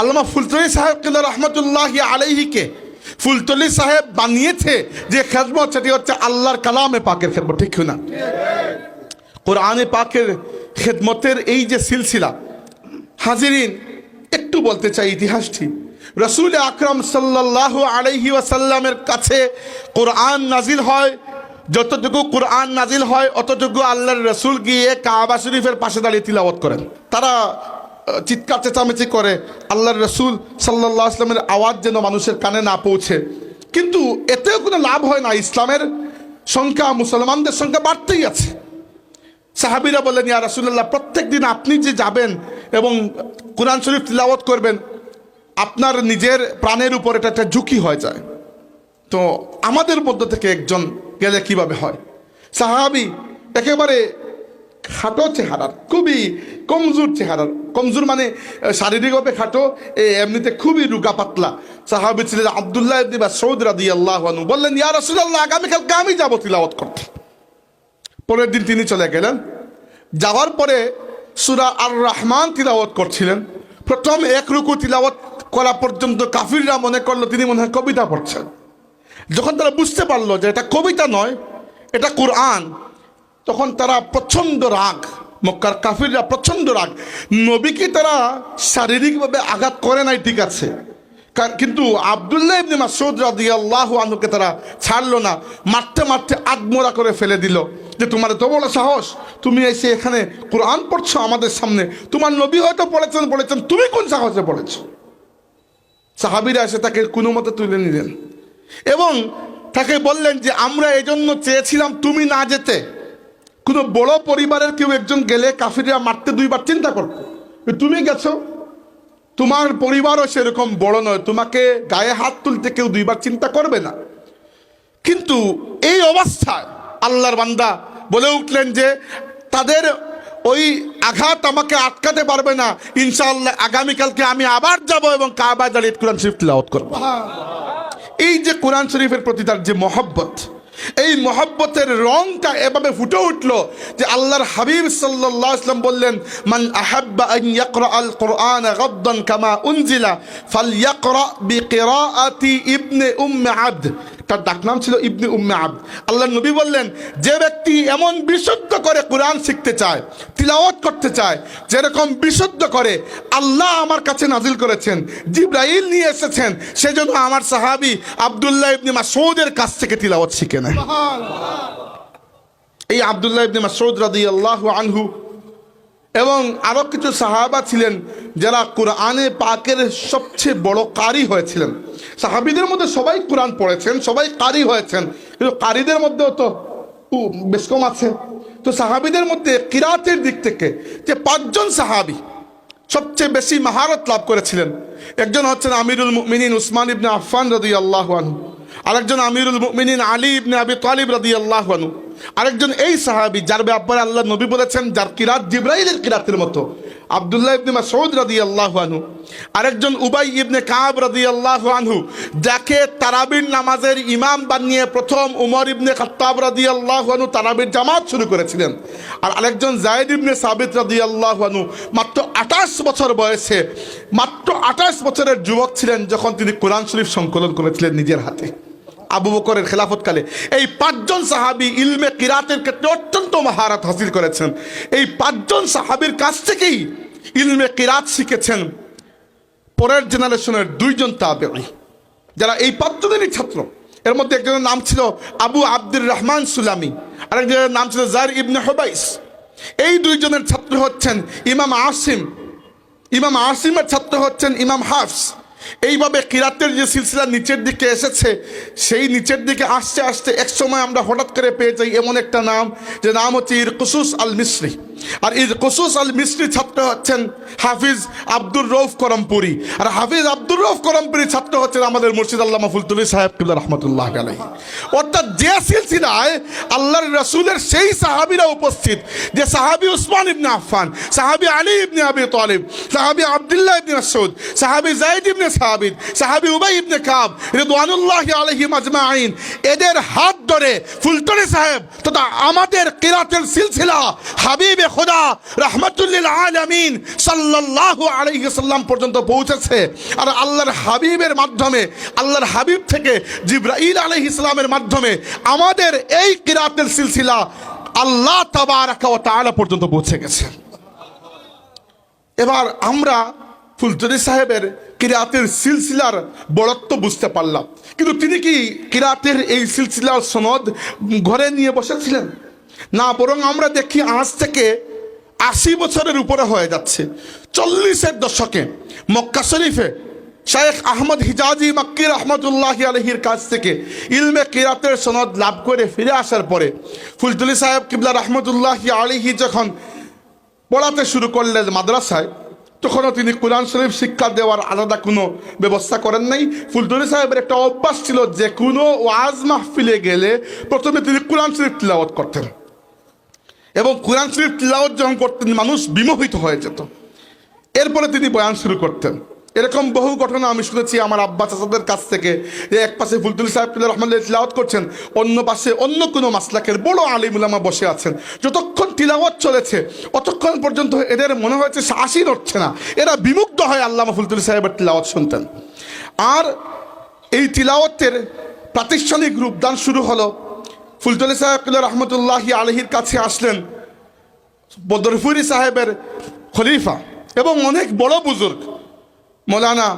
আল্লামা ফুলতলি সাহেব কিন্তু রহমতুল্লাহ আলাইহিকে ফুলতলি সাহেব বানিয়েছে যে খেদমত, সেটি হচ্ছে আল্লাহর কালামে পাকের খেদমত, ঠিক না কোরআনে পাকের খেদমতের এই যে সিলসিলা, হাজিরিন, একটু বলতে চাই ইতিহাসটি। রসুল আকরম সাল্লাহ আলাইহি ওয়াসাল্লামের কাছে কোরআন নাজিল হয়, যতটুকু কোরআন নাজিল হয়, অতটুকু আল্লাহর রসুল গিয়ে কাবা শরীফের পাশে দাঁড়িয়ে তিলাওয়াত করেন। তারা চিৎকার চেঁচামেচি করে, আল্লাহর রসুল সাল্লাহ আসলামের আওয়াজ যেন মানুষের কানে না পৌঁছে। কিন্তু এতেও কোনো লাভ হয় না, ইসলামের সংখ্যা, মুসলমানদের সংখ্যা বাড়তেই আছে। সাহাবিরা বলেন ইয়া রাসুল্লাহ প্রত্যেক দিন আপনি যে যাবেন এবং কোরআন শরীফ তিলাওয়াত করবেন, আপনার নিজের প্রাণের উপর এটা একটা ঝুঁকি হয়ে যায়। তো আমাদের মধ্য থেকে একজন গেলে কীভাবে হয়? সাহাবি একেবারে খাটো চেহারার খুবই কমজোর চেহারার কমজোর মানে শারীরিকভাবে খাটো এমনিতে খুবই রুগা পাতলা। সাহাবি ছিলেন আবদুল্লাহ ইবনে সৌদ রাদি আল্লাহ বললেন, ইয়া রাসূলুল্লাহ আগামীকালকে আমি যাব তিলাওয়াত করতে। পরের দিন তিনি চলে গেলেন। যাওয়ার পরে সুরা আর রহমান তিলাওয়াত করছিলেন। প্রথম এক রুকু তিলাওয়াত করা পর্যন্ত কাফিররা মনে করল, তিনি মনে হয় কবিতা পড়ছেন। যখন তারা বুঝতে পারল যে এটা কবিতা নয়, এটা কোরআন তখন তারা প্রচণ্ড রাগ, মক্কার কাফিররা প্রচণ্ড রাগ। নবীকে তারা শারীরিকভাবে আঘাত করে নাই, ঠিক আছে। কিন্তু আবদুল্লাহ ইবনে মাসউদ রাদিয়াল্লাহু আনহুকে তারা ছাড়লো না। মারতে মারতে আদমোরা করে ফেলে দিল। যে, তোমার এত বড় সাহস, তুমি এসে এখানে কোরআন পড়ছো আমাদের সামনে। তোমার নবী হয়তো পড়েছেন পড়েছেন। তুমি কোন সাহসে পড়েছো? সাহাবিরা এসে তাকে কোনো মতে তুলে নিলেন। এবং তাকে বললেন যে, আমরা এজন্য চেয়েছিলাম তুমি না যেতে। কোনো বড় পরিবারের কেউ একজন গেলে কাফিররা মারতে দুইবার চিন্তা করতো। তুমি গেছো? তোমার পরিবারও সেরকম বড় নয়। তোমাকে গায়ে হাত তুলতে কেউ দুইবার চিন্তা করবে না। কিন্তু এই অবস্থায় আল্লাহর বান্দা বলে উঠলেন যে তাদের ওই আঘাত আমাকে আটকাতে পারবে না। ইনশাআল্লাহ আগামীকালকে আমি আবার যাব এবং কাবা দাঁড়িয়ে কোরআন শরীফ তিলাওয়াত করব। এই যে কোরআন শরীফের প্রতি তার যে মহব্বত এই মহব্বতের রংটা এভাবে ফুটে উঠল যে আল্লাহর হাবিব সাল্লাল্লাহু আলাইহি বললেন, মান আহাব্বা আন ইয়াকরা আল কোরআন গাদ্দান কামা উনজিলা বিকিরাআতি ইবনে উম্মে আবদ। তার ডাকনাম ছিল ইবনে উম্মে আব। আল্লাহ নবী বললেন যে ব্যক্তি এমন বিশুদ্ধ করে কোরআন শিখতে চায় তিলাওয়াত করতে চায় যেরকম বিশুদ্ধ করে আল্লাহ আমার কাছে নাজিল করেছেন জিব্রাইল নিয়ে এসেছেন সেজন্য আমার সাহাবী আব্দুল্লাহ ইবনে মাসউদের কাছ থেকে তিলাওয়াত শিখে নেয়। এই আব্দুল্লাহ ইবনে মাসউদ রাদিয়াল্লাহু আনহু এবং আরও কিছু সাহাবা ছিলেন যারা কোরআনে পাকের সবচেয়ে বড় কারি হয়েছিলেন। সাহাবিদের মধ্যে সবাই কোরআন পড়েছেন, সবাই কারি হয়েছেন। কিন্তু কারিদের মধ্যেও তো বেশ কম আছে। তো সাহাবিদের মধ্যে কিরাতের দিক থেকে যে পাঁচজন সাহাবি সবচেয়ে বেশি মাহারত লাভ করেছিলেন, একজন হচ্ছেন আমিরুল মিনিন উসমান ইবনে আফফান রদি আল্লাহ আনহু, আরেকজন আমিরুল মিনিন আলী ইবনে আবি তালিব রদি আল্লাহ আনহু। আরেকজন এই সাহাবি, যার ব্যাপারে আল্লাহ নবী বলেছেন, যার কিরাত জিব্রাইলের কিরাতের মতো। আব্দুল্লাহ ইবনে মাসউদ রাদিয়াল্লাহু আনহু। আরেকজন উবাই ইবনে কাব রাদিয়াল্লাহু আনহু, যাকে তারাবির নামাজের ইমাম বানিয়ে প্রথম উমর ইবনে খাত্তাব রাদিয়াল্লাহু আনহু তারাবির জামাত শুরু করেছিলেন। আর আরেকজন জায়েদ ইবনে সাবিত রাদিয়াল্লাহু আনহু, মাত্র আঠাশ বছর বয়সে, মাত্র আঠাশ বছরের যুবক ছিলেন যখন তিনি কোরআন শরীফ সংকলন করেছিলেন নিজের হাতে। আবু বকরের খেলাফতকালে। এই পাঁচজন সাহাবি ইলমে কিরাতের ক্ষেত্রে অত্যন্ত মহারত হাসিল করেছেন। এই পাঁচজন সাহাবির কাছ থেকেই ইলমে কিরাত শিখেছেন। পরের জেনারেশনের দুইজন তাবেঈ, যারা এই পাঁচজনেরই ছাত্র। এর মধ্যে একজনের নাম ছিল আবু আব্দুর রহমান সুলামি, আরেকজনের নাম ছিল জার ইবনে হবাইস। এই দুইজনের ছাত্র হচ্ছেন ইমাম আসিম। ইমাম আসিমের ছাত্র হচ্ছেন ইমাম হাফস। এইভাবে কিরাতের যে সিলসিলা নিচের দিকে এসেছে, সেই নিচের দিকে আসতে আসতে এক সময় আমরা হঠাৎ করে পেয়ে যাই এমন একটা নাম, যে নাম হচ্ছে ইর কুসুস আল মিশ্রি আর ইর কুসুস আল মিশ্রি ছাত্র হচ্ছেন হাফিজ আব্দুর রৌফ করমপুরি। আর হাফিজ আব্দুর রৌফ করমপুরি ছাত্র হচ্ছেন আমাদের মুর্শিদ আল্লাহ ফুলতুলি সাহেব কিবলা রহমতুল্লাহ আলাই অর্থাৎ যে সিলসিলায় আল্লাহর রসুলের সেই সাহাবিরা উপস্থিত, যে সাহাবি উসমান ইবনে আফফান, সাহাবি আলী ইবনে আবি তালিব সাহাবি আবদুল্লাহ ইবনে মাসউদ, সাহাবি জাইদ ইবনে সাহাবিদ সাহাবি উবাই ইবনে কাব রিদওয়ানুল্লাহ আলাইহিম আজমাইন, এদের হাত ধরে ফুলতলি সাহেব তথা আমাদের কিরাতের সিলসিলা হাবিবে খোদা রহমতুল্লিল আলামিন সাল্লাল্লাহু আলাইহি সাল্লাম পর্যন্ত পৌঁছেছে। আর আল্লাহর হাবিবের মাধ্যমে, আল্লাহর হাবিব থেকে জিব্রাইল আলাইহিস সালামের মাধ্যমে আমাদের এই কিরাতের সিলসিলা আল্লাহ তাবারাকা ওয়া তাআলা পর্যন্ত পৌঁছে গেছে। এবার আমরা ফুলতরি সাহেবের কিরাতের সিলসিলার বড়ত্ব বুঝতে পারলাম। কিন্তু তিনি কি কিরাতের এই সিলসিলার সনদ ঘরে নিয়ে বসেছিলেন? না, বরং আমরা দেখি আজ থেকে আশি বছরের উপরে হয়ে যাচ্ছে। চল্লিশের দশকে মক্কা শরীফে শায়েখ আহমদ হিজাজি মাক্কি রহমতুল্লাহ আলহির কাছ থেকে ইলমে কিরাতের সনদ লাভ করে ফিরে আসার পরে ফুলতুলি সাহেব কিবলা রহমতুল্লাহ আলিহি যখন পড়াতে শুরু করলেন মাদ্রাসায়, তখনও তিনি কোরআন শরীফ শিক্ষা দেওয়ার আলাদা কোনো ব্যবস্থা করেন নাই। ফুলতরি সাহেবের একটা অভ্যাস ছিল যে কোনো ওয়াজ মাহফিলে গেলে প্রথমে তিনি কোরআন শরীফ তিলাওয়াত করতেন। এবং কোরআন শরীফ তিলাওয়াত যখন করতেন, মানুষ বিমোহিত হয়ে যেত। এরপরে তিনি বয়ান শুরু করতেন। এরকম বহু ঘটনা আমি শুনেছি আমার আব্বা চাচাদের কাছ থেকে যে এক পাশে ফুলতুল সাহেব রহমান তিলাওয়াত করছেন, অন্য পাশে অন্য কোনো মাসলাকের বড় আলিমুলামা বসে আছেন। যতক্ষণ তিলাওয়াত চলেছে, অতক্ষণ পর্যন্ত এদের মনে হয়েছে শ্বাসই নড়ছে না। এরা বিমুগ্ধ হয় আল্লামা ফুলতুল সাহেবের তিলাওয়াত শুনতেন। আর এই তিলাওয়াতের প্রাতিষ্ঠানিক রূপদান শুরু হলো। ফুলতুল সাহেব রহমতুল্লাহ আলহির কাছে আসলেন বদরফুরি সাহেবের খলিফা এবং অনেক বড় বুজুর্গ। মৌলানা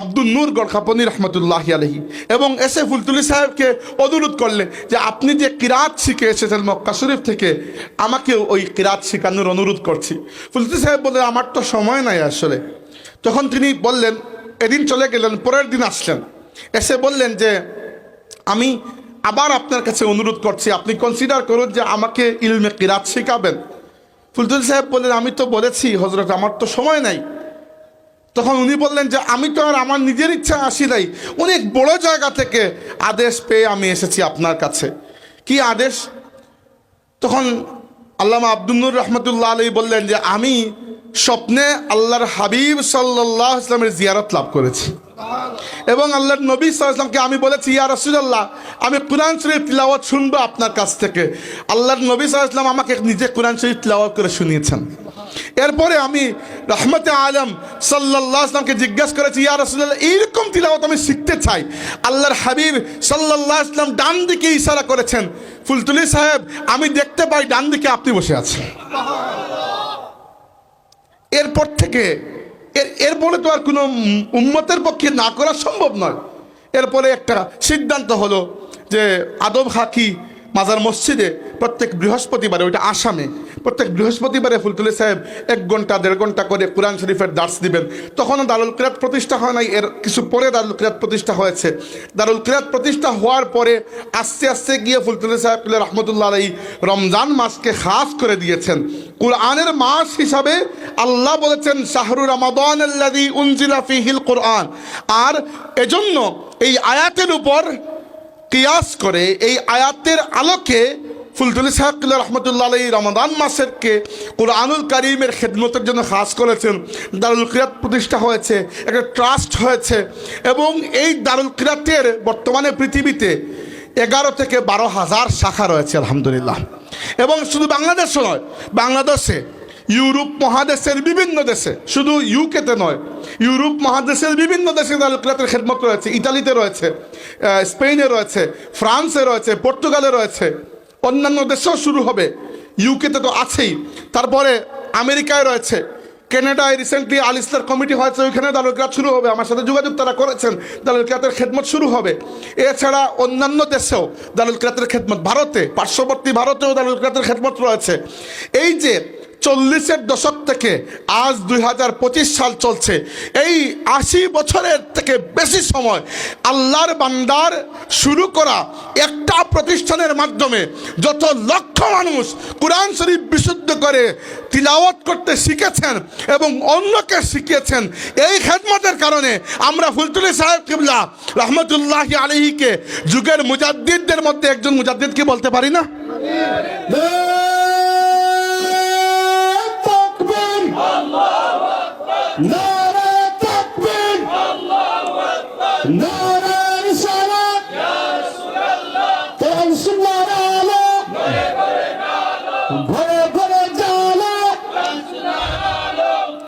আব্দুল নূর গড়খাপনি রহমতুল্লাহ আলহী এবং এসে ফুলতুলি সাহেবকে অনুরোধ করলে যে আপনি যে কিরাত শিখে এসেছেন মক্কা শরীফ থেকে আমাকে ওই কিরাত শেখানোর অনুরোধ করছি। ফুলতুলি সাহেব বললেন, আমার তো সময় নাই আসলে। তখন তিনি বললেন, এদিন চলে গেলেন, পরের দিন আসলেন। এসে বললেন যে, আমি আবার আপনার কাছে অনুরোধ করছি, আপনি কনসিডার করুন যে আমাকে ইলমে কিরাত শেখাবেন। ফুলতুল সাহেব বললেন, আমি তো বলেছি হজরত আমার তো সময় নাই। তখন উনি বললেন যে, আমি তো আর আমার নিজের ইচ্ছা আসি নাই। অনেক বড় জায়গা থেকে আদেশ পেয়ে আমি এসেছি আপনার কাছে। কি আদেশ? তখন আল্লামা আব্দুল্নুর রহমতুল্লাহ আলী বললেন যে, আমি স্বপ্নে আল্লাহর হাবিব সাল্লাহ ইসলামের জিয়ারত লাভ করেছি। এবং আল্লাহর নবী সাল্লামকে আমি বলেছি, ইয়া রসুল্লাহ আমি কোরআন শরীফ তিলাওয়াত শুনব আপনার কাছ থেকে। আল্লাহর নবী সাল্লাম আমাকে নিজে কোরআন শরীফ তিলাওয়াত করে শুনিয়েছেন। এরপরে আমি রহমতে আলম সাল্লাহ আসলামকে জিজ্ঞাসা করেছি, ইয়া রসুল্লাহ এইরকম তিলাওয়াত আমি শিখতে চাই। আল্লাহর হাবিব সাল্লাহ আসলাম ডান দিকে ইশারা করেছেন, ফুলতুলি সাহেব, আমি দেখতে পাই ডান দিকে আপনি বসে আছেন। এরপর থেকে, এর এরপরে তো আর কোনো উম্মতের পক্ষে না করা সম্ভব নয়। এরপরে একটা সিদ্ধান্ত হলো যে আদব হাকি মাজার মসজিদে প্রত্যেক বৃহস্পতিবারে, ওইটা আসামে, প্রত্যেক বৃহস্পতিবারে ফুলতুলি সাহেব এক ঘণ্টা, দেড় ঘণ্টা করে কোরআন শরীফের দার্স দিবেন। তখনও দারুল কিরাত প্রতিষ্ঠা হয় নাই, এর কিছু পরে দারুল কিরাত প্রতিষ্ঠা হয়েছে। দারুল কিরাত প্রতিষ্ঠা হওয়ার পরে আস্তে আস্তে গিয়ে ফুলতুলি সাহেব রহমতুল্লাহ আলাই রমজান মাসকে খাস করে দিয়েছেন। কোরআনের মাস হিসাবে আল্লাহ বলেছেন, শাহরু রমাদান উনজিলা ফিহিল কোরআন। আর এজন্য এই আয়াতের উপর কিয়াস করে এই আয়াতের আলোকে ফুলতুলি সাহেব রহমতুল্লাহ আলী রমাদান মাসেরকে কোরআনুল করিমের খেদমতের জন্য খাস করেছেন। দারুল কিরাত প্রতিষ্ঠা হয়েছে, একটা ট্রাস্ট হয়েছে এবং এই দারুল কিরাতের বর্তমানে পৃথিবীতে এগারো থেকে বারো হাজার শাখা রয়েছে, আলহামদুলিল্লাহ। এবং শুধু বাংলাদেশও নয়, বাংলাদেশে ইউরোপ মহাদেশের বিভিন্ন দেশে, শুধু ইউকেতে নয়, ইউরোপ মহাদেশের বিভিন্ন দেশে দারুলকিরাতের খেদমত রয়েছে। ইতালিতে রয়েছে স্পেনে রয়েছে, ফ্রান্সে রয়েছে, পর্তুগালে রয়েছে, অন্যান্য দেশেও শুরু হবে। ইউকেতে তো আছেই। তারপরে আমেরিকায় রয়েছে। কানাডায় রিসেন্টলি আল ইসলার কমিটি হয়েছে, ওইখানে দারুলকিরাত শুরু হবে। আমার সাথে যোগাযোগ তারা করেছেন দারুলকিরাতের খেদমত শুরু হবে। এছাড়া অন্যান্য দেশেও দারুলকিরাতের খেদমত, ভারতে, পার্শ্ববর্তী ভারতেও দারুলকিরাতের খেদমত রয়েছে। এই যে চল্লিশের দশক থেকে আজ দুই হাজার পঁচিশ সাল চলছে। এই আশি বছরের থেকে বেশি সময় আল্লাহর বান্দার শুরু করা একটা প্রতিষ্ঠানের মাধ্যমে যত লক্ষ মানুষ কোরআন শরীফ বিশুদ্ধ করে তিলাওয়াত করতে শিখেছেন এবং অন্যকে শিখিয়েছেন, এই খেদমতের কারণে আমরা ফুলতুলি সাহেব কিবলা রহমতুল্লাহ আলহিকে যুগের মুজাদ্দিদদের মধ্যে একজন মুজাদ্দিদ কি বলতে পারি না। নারে তাকবীর নারে